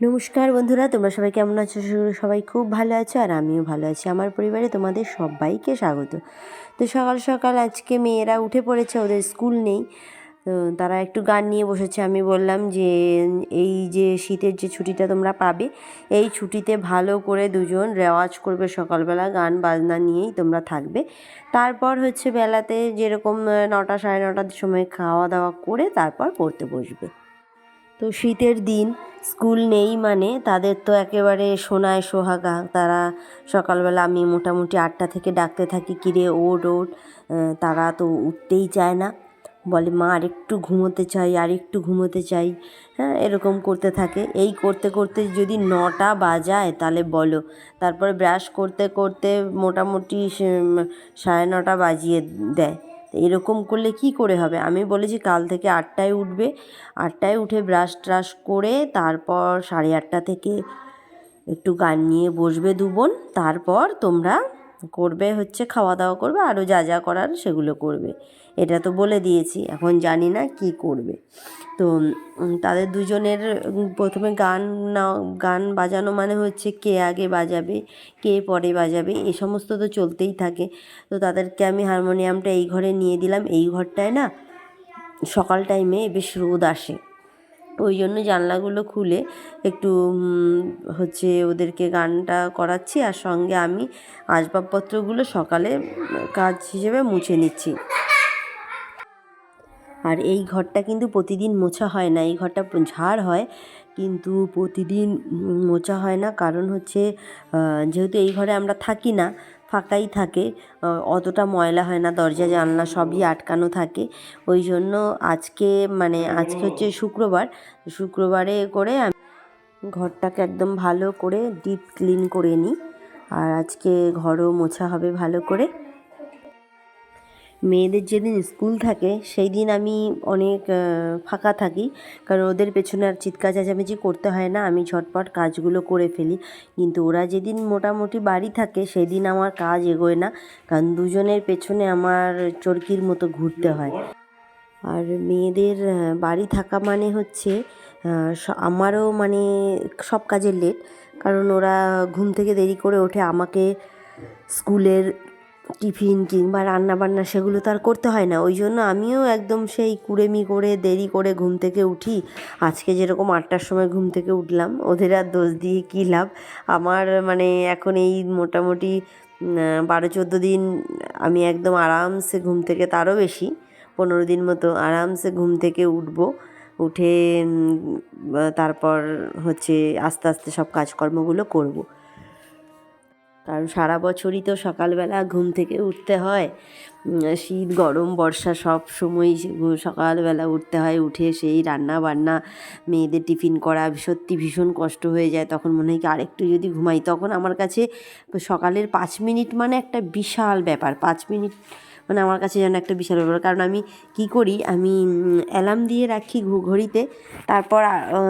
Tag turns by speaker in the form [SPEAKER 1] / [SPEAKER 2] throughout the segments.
[SPEAKER 1] নমস্কার বন্ধুরা, তোমরা সবাই কেমন আছো? সবাই খুব ভালো আছো আর আমিও ভালো আছি। আমার পরিবারে তোমাদের সবাইকে স্বাগত। তো সকাল সকাল আজকে মেয়েরা উঠে পড়েছে, ওদের স্কুল নেই। তো তারা একটু গান নিয়ে বসেছে। আমি বললাম যে, এই যে শীতের যে ছুটিটা তোমরা পাবে, এই ছুটিতে ভালো করে দুজন রেওয়াজ করবে সকালবেলা, গান বাজনা নিয়েই তোমরা থাকবে। তারপর হচ্ছে বেলাতে যেরকম নটা সাড়ে নটার সময় খাওয়া দাওয়া করে তারপর পড়তে বসবে। তো শীতের দিন স্কুল নেই মানে তাদের তো একেবারে সোনায় সোহাগা। তারা সকালবেলা আমি মোটামুটি আটটা থেকে ডাকতে থাকি কিরে ওট আহ, তারা তো উঠতেই চায় না। বলে মা আর একটু ঘুমোতে চাই আর একটু ঘুমোতে চাই। হ্যাঁ এরকম করতে থাকে। এই করতে করতে যদি নটা বাজায় তাহলে বলো। তারপরে ব্রাশ করতে করতে মোটামুটি সাড়ে নটা বাজিয়ে দেয়। তো এরকম করলে কি করে হবে? আমি বলেছি কাল থেকে আটটায় উঠবে। আটটায় উঠে ব্রাশ ট্রাশ করে তারপর সাড়ে আটটা থেকে একটু গান নিয়ে বসবে দু বোন তারপর তোমরা করবে, হচ্ছে খাওয়া দাওয়া করবে, আরও যা যা করার সেগুলো করবে। এটা তো বলে দিয়েছি, এখন জানি না কি করবে। তো তাদের দুজনের প্রথমে গান না গান বাজানো মানে হচ্ছে কে আগে বাজাবে, কে পরে বাজাবে, এ সমস্ত তো চলতেই থাকে। তো তাদেরকে আমি হারমোনিয়ামটা এই ঘরে নিয়ে দিলাম, এই ঘরটায় না সকাল টাইমে বেশ রোদ আসে। ওই জন্য জানলাগুলো খুলে একটু হচ্ছে ওদেরকে গানটা করাচ্ছি আর সঙ্গে আমি আসবাবপত্রগুলো সকালে কাজ হিসেবে মুছে নিচ্ছি। আর এই ঘরটা কিন্তু প্রতিদিন মোছা হয় না, এই ঘরটা ঝাড় হয়, কিন্তু প্রতিদিন মোছা হয় না। কারণ হচ্ছে যেহেতু এই ঘরে আমরা থাকি না ফাঁকাই থাকে অতটা ময়লা হয় না, দরজা, জানলা সবই আটকানো থাকে। ওই জন্য আজকে মানে আজকে হচ্ছে শুক্রবার, শুক্রবারে করে আমি ঘরটাকে একদম ভালো করে ডিপ ক্লিন করে নিই। আর আজকে ঘরও মোছা হবে ভালো করে। মেয়েদের যেদিন স্কুল থাকে সেই দিন আমি অনেক ফাঁকা থাকি। কারণ ওদের পেছনে আর চিৎকার চেঁচামেচি করতে হয় না। আমি ঝটপট কাজগুলো করে ফেলি। কিন্তু ওরা যেদিন মোটামুটি বাড়ি থাকে, সেদিন আমার কাজ এগোয় না। কারণ দুজনের পেছনে আমার চরকির মতো ঘুরতে হয়। আর মেয়েদের বাড়ি থাকা মানে হচ্ছে আমারও মানে সব কাজের লেট কারণ ওরা ঘুম থেকে দেরি করে ওঠে। আমাকে স্কুলের টিফিন কিংবা রান্না বান্না সেগুলো তো আর করতে হয় না। ওই জন্য আমিও একদম সেই কুড়েমি করে, দেরি করে ঘুম থেকে উঠি। আজকে যেরকম আটটার সময় ঘুম থেকে উঠলাম, ওদের আর দোষ দিয়ে কী লাভ? আমার মানে এখন এই মোটামুটি বারো, চোদ্দ দিন আমি একদম আরামসে ঘুম থেকে, তারও বেশি, পনেরো দিন মতো আরামসে ঘুম থেকে উঠবো। উঠে তারপর হচ্ছে আস্তে আস্তে সব কাজকর্মগুলো করব। কারণ সারা বছরই তো সকালবেলা ঘুম থেকে উঠতে হয়। শীত, গরম, বর্ষা সব সময় সকালবেলা উঠতে হয়। উঠে সেই রান্না বান্না মেয়েদের টিফিন করা সত্যি ভীষণ কষ্ট হয়ে যায়। তখন মনে হয় কি আরেকটু যদি ঘুমাই। তখন আমার কাছে সকালের পাঁচ মিনিট মানে একটা বিশাল ব্যাপার। পাঁচ মিনিট মানে আমার কাছে যেন একটা বিশাল ব্যাপার। কারণ আমি কি করি, আমি অ্যালার্ম দিয়ে রাখি ঘড়িতে, তারপর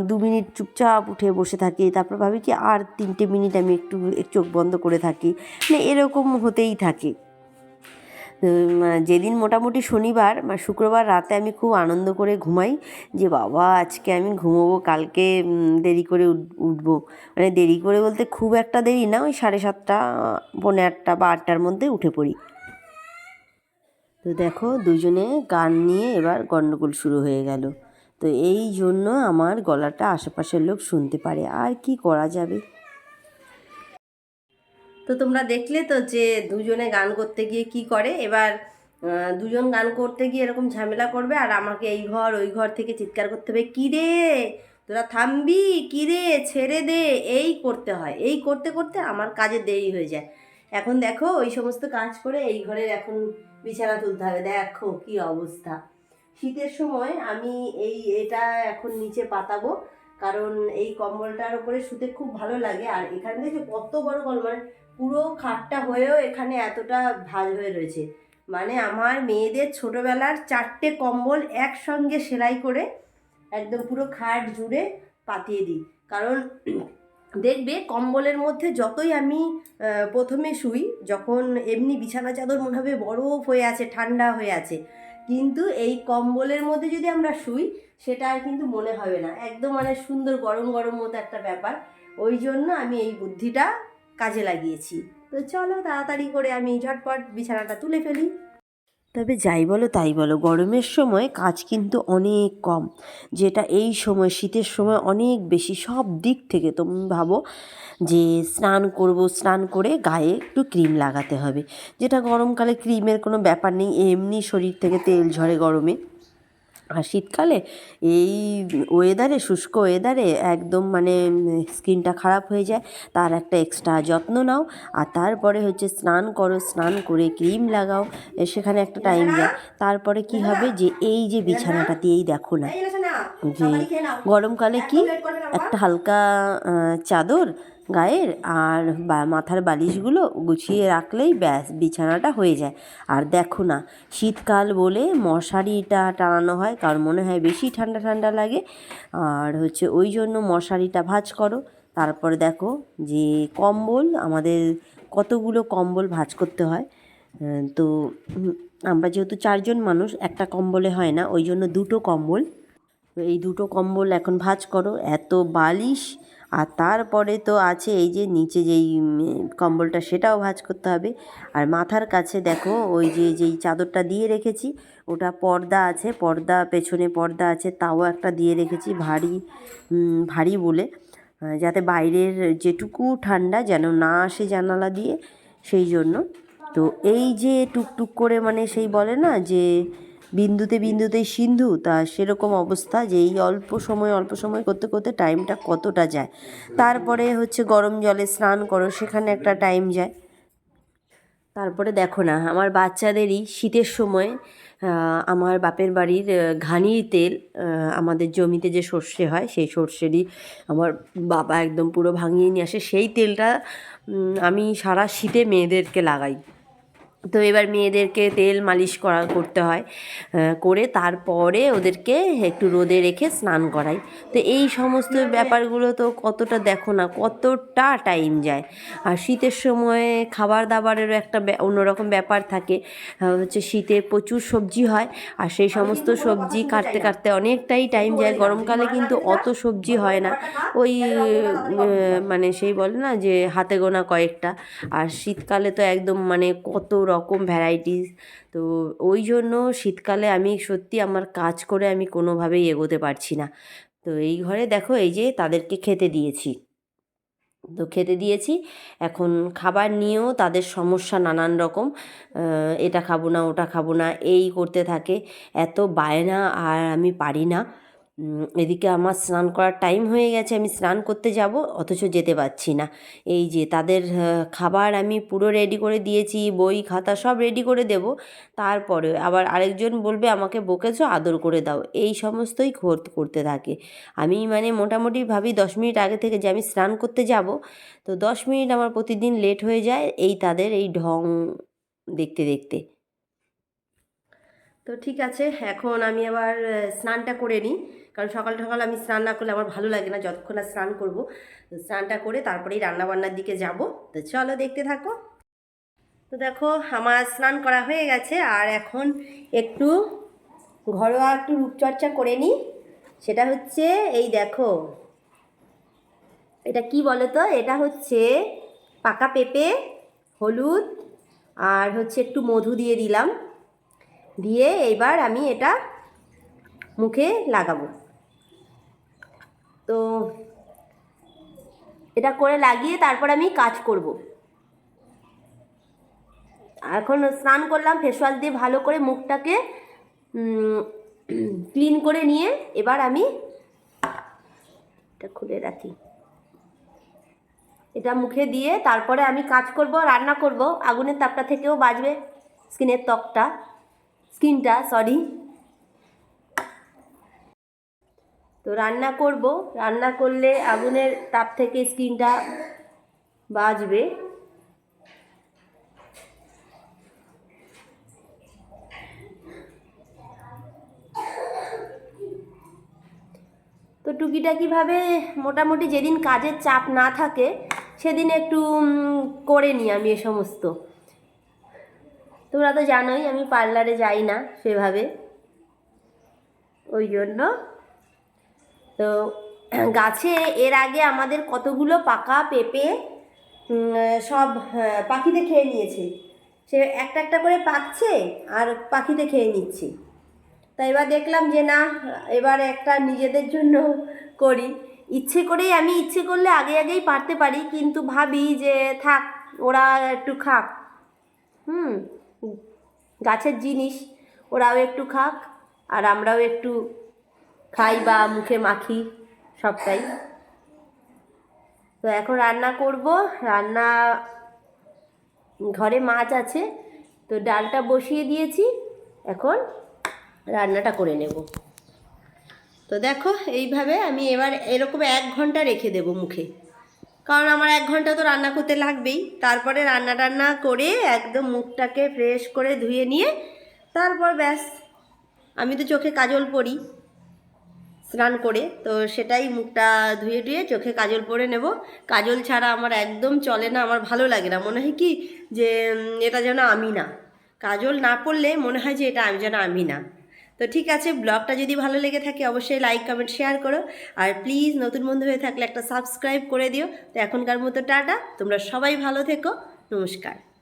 [SPEAKER 1] দু মিনিট চুপচাপ উঠে বসে থাকি। তারপর ভাবি কি আর তিনটে মিনিট আমি একটু চোখ বন্ধ করে থাকি। মানে এরকম হতেই থাকে। যেদিন মোটামুটি শনিবার বা শুক্রবার রাতে আমি খুব আনন্দ করে ঘুমাই যে, বাবা, আজকে আমি ঘুমোবো, কালকে দেরি করে উঠ- উঠবো। মানে দেরি করে বলতে খুব একটা দেরি না, ওই সাড়ে সাতটা, পৌনে আটটা বা আটটার মধ্যে উঠে পড়ি। তো দেখো দুজনে গান নিয়ে এবার গণ্ডগোল শুরু হয়ে গেল। তো এই জন্য আমার গলাটা আশেপাশের লোক শুনতে পারে। আর কি করা যাবে? তো তোমরা দেখলে তো যে দুজনে গান করতে গিয়ে কি করে? এবার দুজন গান করতে গিয়ে এরকম ঝামেলা করবে আর আমাকে এই ঘর, ওই ঘর থেকে চিৎকার করতে হবে, কী রে? তোরা থামবি? কী রে? ছেড়ে দে। এই করতে হয়। এই করতে করতে আমার কাজে দেরি হয়ে যায়। এখন দেখো ওই সমস্ত কাজ করে এই ঘরের এখন বিছানা তুলতে হবে। দেখো কি অবস্থা। শীতের সময় আমি এই, এটা এখন নিচে পাতাবো, কারণ এই কম্বলটার উপরে শুতে খুব ভালো লাগে। আর এখান থেকে কত বড় কম্বল মানে পুরো খাটটা হয়েও এখানে এতটা ভাঁজ হয়ে রয়েছে। মানে আমার মেয়েদের ছোটবেলার চারটে কম্বল একসঙ্গে সেলাই করে একদম পুরো খাট জুড়ে পাতিয়ে দিই। কারণ দেখবে কম্বলের মধ্যে যতই আমি প্রথমে শুই, যখন এমনি বিছানা চাদর মনে হবে বরফ হয়ে আছে, ঠান্ডা হয়ে আছে, কিন্তু এই কম্বলের মধ্যে যদি আমরা শুই, সেটা আর কিন্তু মনে হবে না। একদম মানে সুন্দর গরম গরম মতো একটা ব্যাপার। ওই জন্য আমি এই বুদ্ধিটা কাজে লাগিয়েছি। তো চলো তাড়াতাড়ি করে আমি ঝটপট বিছানাটা তুলে ফেলি। তবে যাই বলো তাই বলো, গরমের সময় কাজ কিন্তু অনেক কম। যেটা এই সময়, শীতের সময় অনেক বেশি, সব দিক থেকে তুমি ভাবো যে স্নান করব, স্নান করে গায়ে একটু ক্রিম লাগাতে হবে। যেটা গরমকালে ক্রিমের কোনো ব্যাপার নেই, এমনি শরীর থেকে তেল ঝরে গরমে। আর শীতকালে এই ওয়েদারে শুষ্ক ওয়েদারে একদম মানে স্কিনটা খারাপ হয়ে যায়। তার একটা এক্সট্রা যত্ন নাও। আর তারপরে হচ্ছে স্নান করো, স্নান করে ক্রিম লাগাও। সেখানে একটা টাইম যায় তারপরে কি হবে যে, এই যে বিছানাটা দিয়েই দেখো না। যে গরমকালে কি একটা হালকা চাদর গায়ের আর বা মাথার বালিশগুলো গুছিয়ে রাখলেই ব্যাস বিছানাটা হয়ে যায়। আর দেখো না শীতকাল বলে মশারিটা টানানো হয় কারণ মনে হয় বেশি ঠান্ডা ঠান্ডা লাগে। আর হচ্ছে ওই জন্য মশারিটা ভাঁজ করো। তারপরে দেখো যে কম্বল আমাদের কতগুলো কম্বল ভাঁজ করতে হয়। তো আমরা যেহেতু চারজন মানুষ একটা কম্বলে হয় না ওই জন্য দুটো কম্বল এই দুটো কম্বল এখন ভাজ করো। এত বালিশ, আর তারপরে তো আছে এই যে নিচে যেই কম্বলটা সেটাও ভাজ করতে হবে। আর মাথার কাছে দেখো, ওই যে, যেই চাদরটা দিয়ে রেখেছি, ওটা পর্দা আছে, পর্দা, পেছনে পর্দা আছে, তাও একটা দিয়ে রেখেছি, ভারী ভারী বলে। যাতে বাইরের যেটুকু ঠান্ডা যেন না আসে জানালা দিয়ে, সেই জন্য। তো এই যে টুকটুক করে মানে সেই বলে না যে বিন্দুতে বিন্দুতেই সিন্ধু, তা সেরকম অবস্থা যে এই অল্প সময় অল্প সময় করতে করতে টাইমটা কতটা যায়। তারপরে হচ্ছে গরম জলে স্নান করো, সেখানে একটা টাইম যায়। তারপরে দেখো না, আমার বাচ্চাদেরই শীতের সময় আমার বাপের বাড়ির ঘানির তেল আমাদের জমিতে যে সর্ষে হয়, সেই সর্ষেরই আমার বাবা একদম পুরো ভাঙিয়ে নিয়ে আসে। সেই তেলটা আমি সারা শীতে মেয়েদেরকে লাগাই। তো এবার মেয়েদেরকে তেল মালিশ করা করতে হয় করে তারপরে ওদেরকে একটু রোদে রেখে স্নান করাই। তো এই সমস্ত ব্যাপারগুলো তো কতটা দেখো না কতটা টাইম যায়। আর শীতের সময় খাবার দাবারেরও একটা অন্যরকম ব্যাপার থাকে হচ্ছে শীতে প্রচুর সবজি হয় আর সেই সমস্ত সবজি কাটতে কাটতে অনেকটাই টাইম যায়। গরমকালে কিন্তু অত সবজি হয় না। ওই মানে সেই বলে না যে হাতে গোনা কয়েকটা। আর শীতকালে তো একদম মানে কত রকম ভ্যারাইটিস তো ওই জন্য শীতকালে আমি সত্যি আমার কাজ করে আমি কোনোভাবেই এগোতে পারছি না। তো এই ঘরে দেখো এই যে তাদেরকে খেতে দিয়েছি। তো খেতে দিয়েছি। এখন খাবার নিয়েও তাদের সমস্যা নানান রকম। এটা খাব না, ওটা খাব না, এই করতে থাকে। এত বায়না আর আমি পারি না। এদিকে আমার স্নান করার টাইম হয়ে গেছে, আমি স্নান করতে যাব, অথচ যেতে পারছি না। এই যে তাদের খাবার আমি পুরো রেডি করে দিয়েছি, বই, খাতা সব রেডি করে দেব। তারপরে আবার আরেকজন বলবে, আমাকে বকেছো, আদর করে দাও। এই সমস্তই কর- করতে থাকে। আমি মানে মোটামুটি ভাবি দশ মিনিট আগে থেকে যে আমি স্নান করতে যাব। তো দশ মিনিট আমার প্রতিদিন লেট হয়ে যায়, এই তাদের এই ঢং দেখতে দেখতে। তো ঠিক আছে, এখন আমি আবার স্নানটা করে নিই। কারণ সকাল সকাল আমি স্নান না করলে আমার ভালো লাগে না, যতক্ষণ না স্নান করব। স্নানটা করে তারপরেই রান্নাবান্নার দিকে যাব। তো চলো দেখতে থাকো। তো দেখো, আমার স্নান করা হয়ে গেছে। আর এখন একটু ঘরোয়া একটু রূপচর্চা করে নিই। সেটা হচ্ছে, এই দেখো, এটা কি বলো তো এটা হচ্ছে পাকা পেঁপে, হলুদ, আর হচ্ছে একটু মধু দিয়ে দিলাম। দিয়ে এবার আমি এটা মুখে লাগাবো। তো এটা করে লাগিয়ে তারপর আমি কাজ করব। এখন স্নান করলাম ফেস ওয়াশ দিয়ে ভালো করে মুখটাকে ক্লিন করে নিয়ে এবার আমি এটা খুলে রাখি। এটা মুখে দিয়ে তারপরে আমি কাজ করব, রান্না করব। আগুনের তাপটা থেকেও বাঁচবে স্কিনের ত্বকটা। স্কিনটা সরি তো রান্না করব। রান্না করলে আগুনের তাপ থেকে স্কিনটা বাজবে তো টুকিটা টুকিটাকিভাবে মোটামুটি যেদিন কাজের চাপ না থাকে, সেদিন একটু করে নিই আমি এ সমস্ত। তোমরা তো জানোই আমি পার্লারে যাই না সেভাবে। ওই জন্য। তো গাছে এর আগে আমাদের কতগুলো পাকা পেঁপে সব আহ, পাখিতে খেয়ে নিয়েছে। সে একটা একটা করে পাকছে আর পাখিতে খেয়ে নিচ্ছে। তা এবার দেখলাম যে না এবার একটা নিজেদের জন্য করি। ইচ্ছে করেই আমি ইচ্ছে করলে আগে আগেই পারতে পারি কিন্তু ভাবি যে থাক ওরা একটু খাক। হুম। গাছের জিনিস, ওরাও একটু খাক, আর আমরাও একটু খাই বা মুখে মাখি সবটাই। তো এখন রান্না করব। রান্না, ঘরে মাছ আছে, তো ডালটা বসিয়ে দিয়েছি। এখন রান্নাটা করে নেব। তো দেখো, এইভাবে আমি এবার এরকম এক ঘণ্টা রেখে দেব মুখে। কারণ আমার এক ঘণ্টা তো রান্না করতে লাগবেই। তারপরে রান্না টান্না করে একদম মুখটাকে ফ্রেশ করে ধুয়ে নিয়ে তারপর ব্যাস, আমি তো চোখে কাজল পরি স্নান করে, তো সেটাই মুখটা ধুয়ে ধুয়ে চোখে কাজল পরে নেব। কাজল ছাড়া আমার একদম চলে না, আমার ভালো লাগে না। মনে হয় কি যে এটা যেন আমি না। কাজল না পড়লে মনে হয় যে এটা আমি যেন আমি না। তো ঠিক আছে, ব্লগটা যদি ভালো লেগে থাকে অবশ্যই লাইক, কমেন্ট, শেয়ার করো। আর প্লিজ নতুন বন্ধু হয়ে থাকলে একটা সাবস্ক্রাইব করে দিও। তো এখনকার মতো টাটা, তোমরা সবাই ভালো থেকো, নমস্কার।